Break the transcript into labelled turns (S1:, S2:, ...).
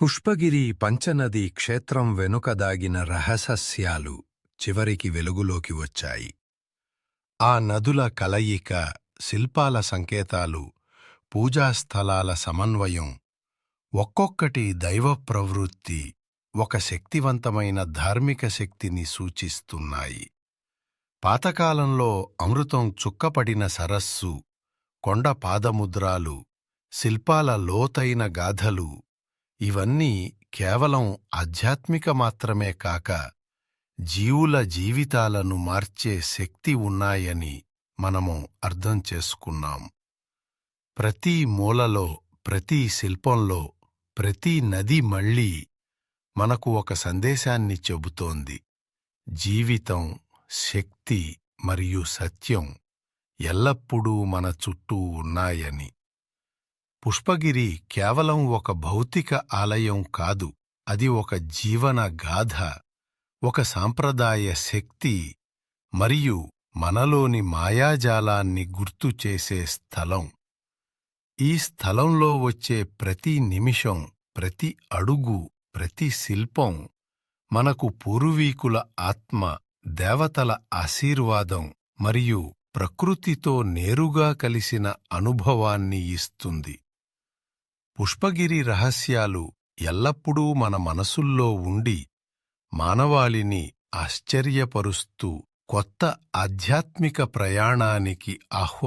S1: పుష్పగిరి పంచనది క్షేత్రం వెనుక దాగిన రహస్యాలు చివరికి వెలుగులోకి వచ్చాయి. ఆ నదుల కలయిక శిల్పాల సంకేతాలు పూజాస్థలాల సమన్వయం ఒక్కొక్కటి దైవ ప్రవృత్తి ఒక శక్తివంతమైన ధార్మిక శక్తిని సూచిస్తున్నాయి. పాతకాలంలో అమృతం చుక్కపడిన సరస్సు కొండ పాదముద్రాలు శిల్పాల లోతైన గాథలు ఇవన్నీ కేవలం ఆధ్యాత్మిక మాత్రమే కాక జీవుల జీవితాలను మార్చే శక్తి ఉన్నాయని మనము అర్థం చేసుకున్నాం. ప్రతి మూలలో ప్రతి శిల్పంలో ప్రతి నది మళ్ళీ మనకు ఒక సందేశాన్ని చెబుతోంది. జీవితం శక్తి మరియు సత్యం ఎల్లప్పుడూ మన చుట్టూ ఉన్నాయని. పుష్పగిరి కేవలం ఒక భౌతిక ఆలయం కాదు అది ఒక జీవన గాథ ఒక సాంప్రదాయ శక్తి మరియు మనలోని మాయాజాలాన్ని గుర్తు చేసే స్థలం. ఈ స్థలంలో వచ్చే ప్రతి నిమిషం ప్రతి అడుగు ప్రతి శిల్పం మనకు పూర్వీకుల ఆత్మ దేవతల ఆశీర్వాదం మరియు ప్రకృతితో నేరుగా కలిసిన అనుభవాన్ని ఇస్తుంది. పుష్పగిరి రహస్యాలు ఎల్లప్పుడూ మన మనసుల్లో ఉండి మానవాళిని ఆశ్చర్యపరుస్తూ కొత్త ఆధ్యాత్మిక ప్రయాణానికి ఆహ్వా